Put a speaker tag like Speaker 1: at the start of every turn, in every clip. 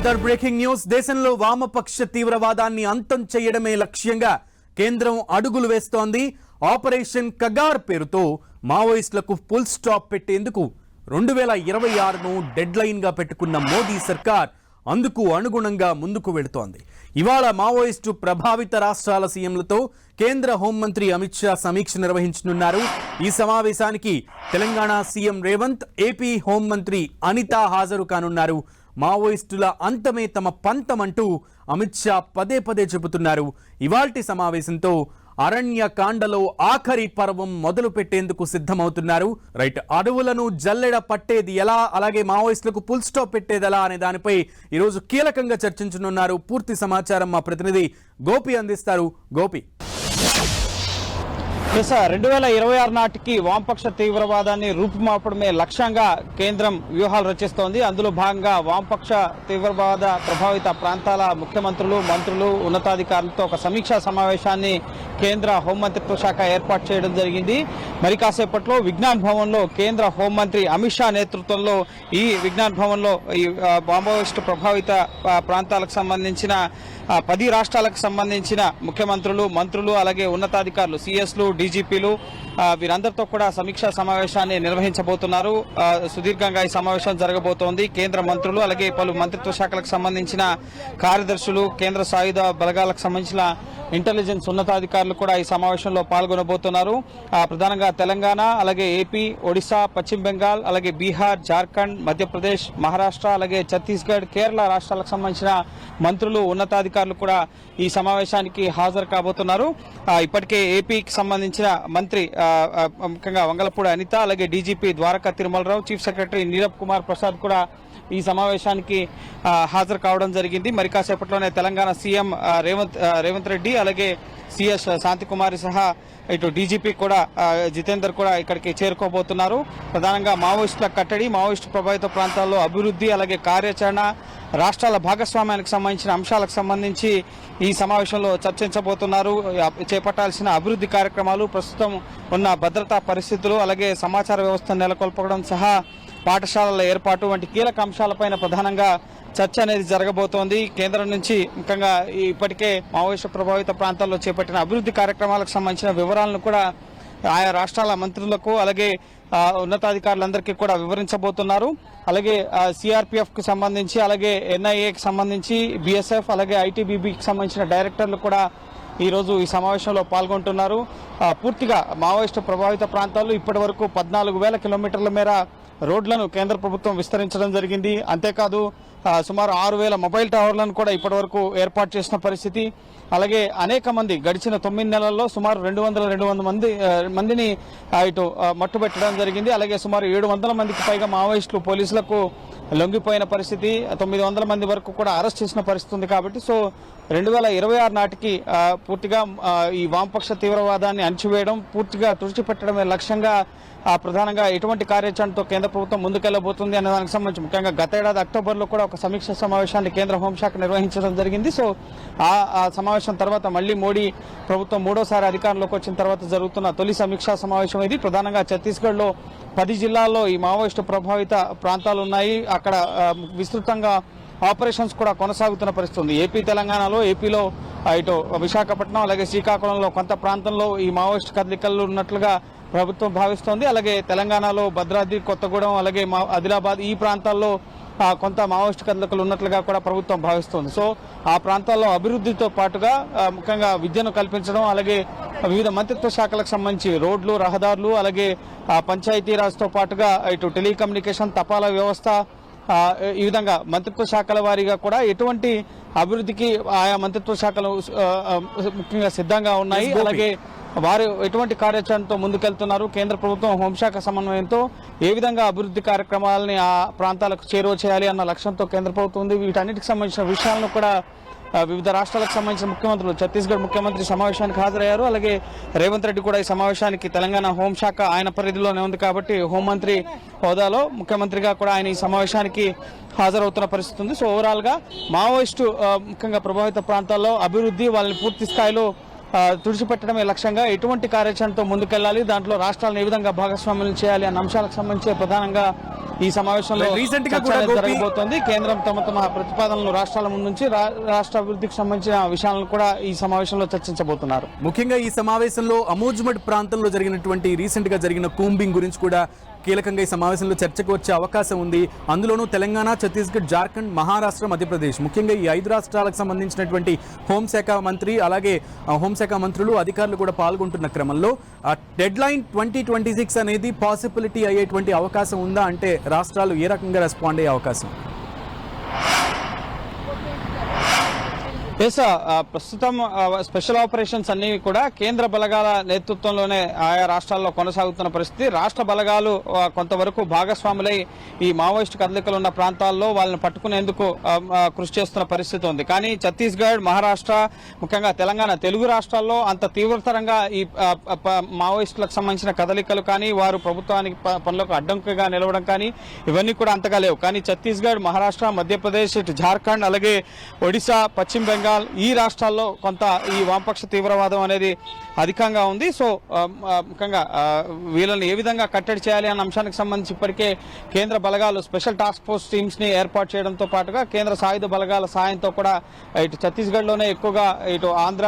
Speaker 1: Other breaking news. దేశంలో వామపక్ష తీవ్రవాదాన్ని అంతం చేయడమే లక్ష్యంగా కేంద్రం అడుగులు వేస్తోంది. ఆపరేషన్ కగార్ పేరుతో మావోయిస్టులకు ఫుల్ స్టాప్ పెట్టేందుకు రెండు వేల ఇరవై ఆరును డెడ్ లైన్గా పెట్టుకున్న మోదీ సర్కార్ అందుకు అనుగుణంగా ముందుకు వెళుతోంది. ఇవాళ మావోయిస్టు ప్రభావిత రాష్ట్రాల సీఎంలతో కేంద్ర హోంమంత్రి అమిత్ షా సమీక్ష నిర్వహించనున్నారు. ఈ సమావేశానికి తెలంగాణ సీఎం రేవంత్ ఏపీ హోంమంత్రి అనిత హాజరు కానున్నారు. మావోయిస్టుల అంతమే తమ పంతమంటూ అమిత్ షా పదే పదే చెబుతున్నారు. ఇవాల్టి సమావేశంతో అరణ్యకాండలో ఆఖరి పర్వం మొదలు పెట్టేందుకు సిద్ధమవుతున్నారు. రైట్ అడవులను జల్లెడ పట్టేది ఎలా? అలాగే మావోయిస్టులకు పుల్ స్టాప్ పెట్టేది ఎలా అనే దానిపై ఈరోజు కీలకంగా చర్చించనున్నారు పూర్తి సమాచారం మా ప్రతినిధి గోపి అందిస్తారు. గోపి.
Speaker 2: ఎస్ రెండు వేల ఇరవై ఆరు నాటికి వామపక్ష తీవ్రవాదాన్ని రూపుమాపడమే లక్ష్యంగా కేంద్రం వ్యూహాలు రచిస్తోంది. అందులో భాగంగా వామపక్ష తీవ్రవాద ప్రభావిత ప్రాంతాల ముఖ్యమంత్రులు మంత్రులు ఉన్నతాధికారులతో ఒక సమీక్షా సమావేశాన్ని కేంద్ర హోంమంత్రిత్వ శాఖ ఏర్పాటు చేయడం జరిగింది. మరి కాసేపట్లో విజ్ఞాన్ భవన్లో కేంద్ర హోంమంత్రి అమిత్ షా నేతృత్వంలో ఈ విజ్ఞాన్ భవన్లో ఈ ఆ, మావోయిస్టు ప్రభావిత ప్రాంతాలకు సంబంధించిన పది రాష్ట్రాలకు సంబంధించిన ముఖ్యమంత్రులు మంత్రులు అలాగే ఉన్నతాధికారులు సిఎస్లు డీజీపీలు వీరందరితో కూడా సమీక్షా సమావేశాన్ని నిర్వహించబోతున్నారు. సుదీర్ఘంగా ఈ సమావేశం జరగబోతోంది. కేంద్ర మంత్రులు అలాగే పలు మంత్రిత్వ శాఖలకు సంబంధించిన కార్యదర్శులు కేంద్ర సాయుధ బలగాలకు సంబంధించిన ఇంటెలిజెన్స్ ఉన్నతాధికారులు కూడా ఈ సమావేశంలో పాల్గొనబోతున్నారు. ప్రధానంగా తెలంగాణ అలాగే ఏపీ ఒడిశా పశ్చిమ బెంగాల్ అలాగే బీహార్ జార్ఖండ్ మధ్యప్రదేశ్ మహారాష్ట్ర అలాగే ఛత్తీస్గఢ్ కేరళ రాష్ట్రాలకు సంబంధించిన మంత్రులు ఉన్నతాధికారులు కూడా ఈ సమావేశానికి హాజరు కాబోతున్నారు. ఇప్పటికే ఏపీకి సంబంధించిన మంత్రి ఆ, ముఖ్యంగా వంగలపూడి అనిత అలాగే DGP Dwaraka Tirumala Rao chief secretary Nirab Kumar Prasad కూడా ఈ సమావేశానికి హాజరు కావడం జరిగింది. మరి కాసేపట్లోనే తెలంగాణ సీఎం రేవంత్ రేవంత్ రెడ్డి అలాగే సిఎస్ శాంతికుమారి సహా ఇటు డీజీపీ కూడా జితేందర్ కూడా ఇక్కడికి చేరుకోబోతున్నారు. ప్రధానంగా మావోయిస్టుల కట్టడి మావోయిస్టు ప్రభావిత ప్రాంతాల్లో అభివృద్ధి అలాగే కార్యాచరణ రాష్ట్రాల భాగస్వామ్యానికి సంబంధించిన అంశాలకు సంబంధించి ఈ సమావేశంలో చర్చించబోతున్నారు. చేపట్టాల్సిన అభివృద్ధి కార్యక్రమాలు ప్రస్తుతం ఉన్న భద్రతా పరిస్థితులు అలాగే సమాచార వ్యవస్థను నెలకొల్పడం సహా పాఠశాలల ఏర్పాటు వంటి కీలక అంశాలపైన ప్రధానంగా చర్చ అనేది జరగబోతోంది. కేంద్రం నుంచి ముఖ్యంగా ఈ ఇప్పటికే మావోయిస్టు ప్రభావిత ప్రాంతాల్లో చేపట్టిన అభివృద్ధి కార్యక్రమాలకు సంబంధించిన వివరాలను కూడా ఆయా రాష్ట్రాల మంత్రులకు అలాగే ఉన్నతాధికారులందరికీ కూడా వివరించబోతున్నారు. అలాగే సిఆర్పిఎఫ్కి సంబంధించి అలాగే ఎన్ఐఏకి సంబంధించి బిఎస్ఎఫ్ అలాగే ఐటీబీబీకి సంబంధించిన డైరెక్టర్లు కూడా ఈ రోజు ఈ సమావేశంలో పాల్గొంటున్నారు. పూర్తిగా మావోయిస్టు ప్రభావిత ప్రాంతాల్లో ఇప్పటి వరకు పద్నాలుగు వేల కిలోమీటర్ల మేర రోడ్లను కేంద్ర ప్రభుత్వం విస్తరించడం జరిగింది. అంతేకాదు సుమారు ఆరు వేల మొబైల్ టవర్లను కూడా ఇప్పటి వరకు ఏర్పాటు చేసిన పరిస్థితి. అలాగే అనేక మంది గడిచిన తొమ్మిది నెలల్లో సుమారు రెండు వందల రెండు వందల మంది మందిని ఇటు మట్టుబెట్టడం జరిగింది. అలాగే సుమారు ఏడు వందల మందికి పైగా మావోయిస్టులు పోలీసులకు లొంగిపోయిన పరిస్థితి తొమ్మిది వందల మంది వరకు కూడా అరెస్ట్ చేసిన పరిస్థితి ఉంది కాబట్టి సో రెండు వేల ఇరవై ఆరు నాటికి పూర్తిగా ఈ వామపక్ష తీవ్రవాదాన్ని అణచివేయడం పూర్తిగా తుడిచిపెట్టడమే లక్ష్యంగా ఆ, ప్రధానంగా ఎటువంటి కార్యాచరణతో కేంద్ర ప్రభుత్వం ముందుకెళ్ళబోతుంది అనే దానికి సంబంధించి ముఖ్యంగా గత ఏడాది అక్టోబర్లో కూడా ఒక సమీక్ష సమావేశాన్ని కేంద్ర హోంశాఖ నిర్వహించడం జరిగింది. సో ఆ ఆ సమావేశం తర్వాత మళ్ళీ మోడీ ప్రభుత్వం మూడోసారి అధికారంలోకి వచ్చిన తర్వాత జరుగుతున్న తొలి సమీక్షా సమావేశం ఇది. ప్రధానంగా ఛత్తీస్గఢ్లో పది జిల్లాల్లో ఈ మావోయిస్టు ప్రభావిత ప్రాంతాలు ఉన్నాయి అక్కడ విస్తృతంగా ఆపరేషన్స్ కూడా కొనసాగుతున్న పరిస్థితి ఉంది. ఏపీ తెలంగాణలో ఏపీలో ఇటు విశాఖపట్నం అలాగే శ్రీకాకుళంలో కొంత ప్రాంతంలో ఈ మావోయిస్ట్ కదలికలు ఉన్నట్లుగా ప్రభుత్వం భావిస్తోంది. అలాగే తెలంగాణలో భద్రాద్రి కొత్తగూడెం అలాగే మా ఆదిలాబాద్ ఈ ప్రాంతాల్లో కొంత మావోయిస్ట్ కదలికలు ఉన్నట్లుగా కూడా ప్రభుత్వం భావిస్తోంది సో ఆ ప్రాంతాల్లో అభివృద్ధితో పాటుగా ముఖ్యంగా విద్యను కల్పించడం అలాగే వివిధ మంత్రిత్వ శాఖలకు సంబంధించి రోడ్లు రహదారులు అలాగే పంచాయతీరాజ్తో పాటుగా ఇటు టెలికమ్యూనికేషన్ తపాలా వ్యవస్థ ఈ విధంగా మంత్రిత్వ శాఖల వారీగా కూడా ఎటువంటి అభివృద్ధికి ఆయా మంత్రిత్వ శాఖలు ముఖ్యంగా సిద్ధంగా ఉన్నాయి. అలాగే వారు ఎటువంటి కార్యాచరణతో ముందుకెళ్తున్నారు? కేంద్ర ప్రభుత్వం హోంశాఖ సమన్వయంతో ఏ విధంగా అభివృద్ధి కార్యక్రమాలని ఆ ప్రాంతాలకు చేరువ చేయాలి అన్న లక్ష్యంతో కేంద్ర ప్రభుత్వం ఉంది. వీటన్నిటికి సంబంధించిన విషయాలను కూడా వివిధ రాష్ట్రాలకు సంబంధించిన ముఖ్యమంత్రులు ఛత్తీస్గఢ్ ముఖ్యమంత్రి సమావేశానికి హాజరయ్యారు. అలాగే రేవంత్ రెడ్డి కూడా ఈ సమావేశానికి తెలంగాణ హోంశాఖ ఆయన పరిధిలోనే ఉంది కాబట్టి హోంమంత్రి హోదాలో ముఖ్యమంత్రిగా కూడా ఆయన ఈ సమావేశానికి హాజరవుతున్న పరిస్థితి ఉంది. సో ఓవరాల్గా మావోయిస్టు ముఖ్యంగా ప్రభావిత ప్రాంతాల్లో అభివృద్ధి వాళ్ళని పూర్తి స్థాయిలో తుడిచిపెట్టడమే లక్ష్యంగా ఎటువంటి కార్యాచరణతో ముందుకెళ్ళాలి దాంట్లో రాష్ట్రాలను ఏ విధంగా భాగస్వామ్యం చేయాలి అన్న అంశాలకు సంబంధించి ప్రధానంగా ఈ సమావేశంలో
Speaker 1: Recent గా కూడా
Speaker 2: జరగబోతోంది. కేంద్రం తమ తమ ప్రతిపాదనలు రాష్ట్రాల ముందు నుంచి రాష్ట్ర అభివృద్ధికి సంబంధించిన విషయాలను కూడా ఈ సమావేశంలో చర్చించబోతున్నారు.
Speaker 1: ముఖ్యంగా ఈ సమావేశంలో అమూజ్మడ్ ప్రాంతంలో జరిగినటువంటి రీసెంట్గా జరిగిన కూంబింగ్ గురించి కూడా కీలకంగా ఈ సమావేశంలో చర్చకు వచ్చే అవకాశం ఉంది. అందులోనూ తెలంగాణ ఛత్తీస్గఢ్ జార్ఖండ్ మహారాష్ట్ర మధ్యప్రదేశ్. ముఖ్యంగా ఈ ఐదు రాష్ట్రాలకు సంబంధించినటువంటి హోంశాఖ మంత్రి అలాగే హోంశాఖ మంత్రులు అధికారులు కూడా పాల్గొంటున్న క్రమంలో deadline twenty twenty six అనేది పాసిబిలిటీ అయ్యేటువంటి అవకాశం ఉందా అంటే రాష్ట్రాలు ఏ రకంగా రెస్పాండ్ అయ్యే అవకాశం?
Speaker 2: ఎస్ ప్రస్తుతం స్పెషల్ ఆపరేషన్స్ అన్ని కూడా కేంద్ర బలగాల నేతృత్వంలోనే ఆయా రాష్ట్రాల్లో కొనసాగుతున్న పరిస్థితి. రాష్ట్ర బలగాలు కొంతవరకు భాగస్వాములై ఈ మావోయిస్టు కదలికలు ఉన్న ప్రాంతాల్లో వాళ్ళని పట్టుకునేందుకు కృషి చేస్తున్న పరిస్థితి ఉంది. కానీ ఛత్తీస్గఢ్ మహారాష్ట్ర ముఖ్యంగా తెలంగాణ తెలుగు రాష్ట్రాల్లో అంత తీవ్రతరంగా ఈ మావోయిస్టులకు సంబంధించిన కదలికలు కానీ వారు ప్రభుత్వానికి పనులకు అడ్డంకిగా నిలవడం కానీ ఇవన్నీ కూడా అంతగా లేవు. కానీ ఛత్తీస్గఢ్ మహారాష్ట్ర మధ్యప్రదేశ్ ఇటు జార్ఖండ్ అలాగే ఒడిశా పశ్చిమ బెంగాల్ ఈ రాష్ట్రాల్లో కొంత ఈ వామపక్ష తీవ్రవాదం అనేది అధికంగా ఉంది. సో ముఖ్యంగా వీళ్ళని ఏ విధంగా కట్టడి చేయాలి అన్న అంశానికి సంబంధించి ఇప్పటికే కేంద్ర బలగాలు స్పెషల్ టాస్క్ ఫోర్స్ టీమ్స్ని ఏర్పాటు చేయడంతో పాటుగా కేంద్ర సాయుధ బలగాల సాయంతో కూడా ఇటు ఛత్తీస్గఢ్లోనే ఎక్కువగా ఇటు ఆంధ్ర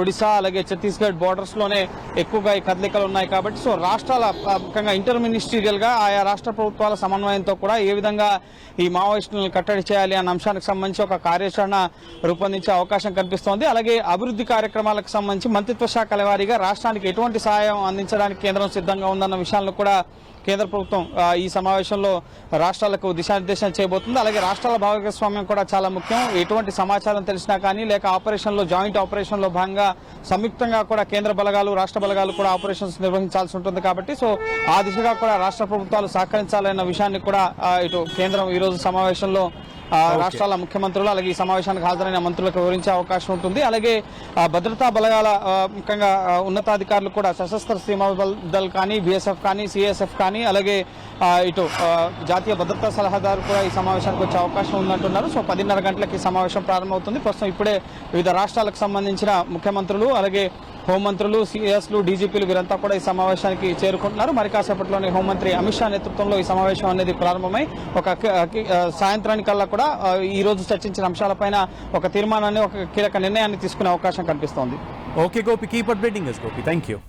Speaker 2: ఒడిశా అలాగే ఛత్తీస్గఢ్ బోర్డర్స్లోనే ఎక్కువగా ఈ కదలికలు ఉన్నాయి కాబట్టి సో రాష్ట్రాల ముఖ్యంగా ఇంటర్ మినిస్టీరియల్గా ఆయా రాష్ట్ర ప్రభుత్వాల సమన్వయంతో కూడా ఏ విధంగా ఈ మావోయిస్టులను కట్టడి చేయాలి అన్న అంశానికి సంబంధించి ఒక కార్యాచరణ రూపొందించే అవకాశం కనిపిస్తోంది అలాగే అభివృద్ధి కార్యక్రమాలకు సంబంధించి మంత్రిత్వ శాఖల వారీగా రాష్ట్రానికి ఎటువంటి సహాయం అందించడానికి కేంద్రం సిద్ధంగా ఉందన్న విషయాలను కూడా కేంద్ర ప్రభుత్వం ఈ సమావేశంలో రాష్ట్రాలకు దిశానిర్దేశం చేయబోతుంది. అలాగే రాష్ట్రాల భాగస్వామ్యం కూడా చాలా ముఖ్యం. ఎటువంటి సమాచారం తెలిసినా కానీ లేక ఆపరేషన్లో జాయింట్ ఆపరేషన్లో భాగంగా సంయుక్తంగా కూడా కేంద్ర బలగాలు రాష్ట్ర బలగాలు కూడా ఆపరేషన్స్ నిర్వహించాల్సి ఉంటుంది కాబట్టి సో ఆ దిశగా కూడా రాష్ట్ర ప్రభుత్వాలు సహకరించాలన్న విషయాన్ని కూడా ఇటు కేంద్రం ఈ రోజు సమావేశంలో రాష్ట్రాల ముఖ్యమంత్రులు అలాగే ఈ సమావేశానికి హాజరైన మంత్రులకు వివరించే అవకాశం ఉంటుంది. అలాగే భద్రతా బలగాల ముఖ్యంగా ఉన్నతాధికారులు కూడా సశస్త్ర సీమా దళ్ కానీ బిఎస్ఎఫ్ కానీ సిఎస్ఎఫ్ కానీ అలాగే ఇటు జాతీయ భద్రతా సలహాదారు కూడా ఈ సమావేశానికి వచ్చే అవకాశం ఉందంటున్నారు. సో పదిన్నర గంటలకు ఈ సమావేశం ప్రారంభమవుతుంది. ప్రస్తుతం ఇప్పుడే వివిధ రాష్ట్రాలకు సంబంధించిన ముఖ్యమంత్రులు అలాగే హోంమంత్రులు సిఎస్లు డీజీపీలు వీరంతా కూడా ఈ సమావేశానికి చేరుకుంటున్నారు. మరి కాసేపట్లోనే హోంమంత్రి అమిత్ షా నేతృత్వంలో ఈ సమావేశం అనేది ప్రారంభమై ఒక సాయంత్రానికల్లా కూడా ఈ రోజు చర్చించిన అంశాలపైన ఒక తీర్మానాన్ని ఒక కీలక నిర్ణయాన్ని తీసుకునే అవకాశం కనిపిస్తోంది.
Speaker 1: Okay Gopi keep updating Gopi. Thank you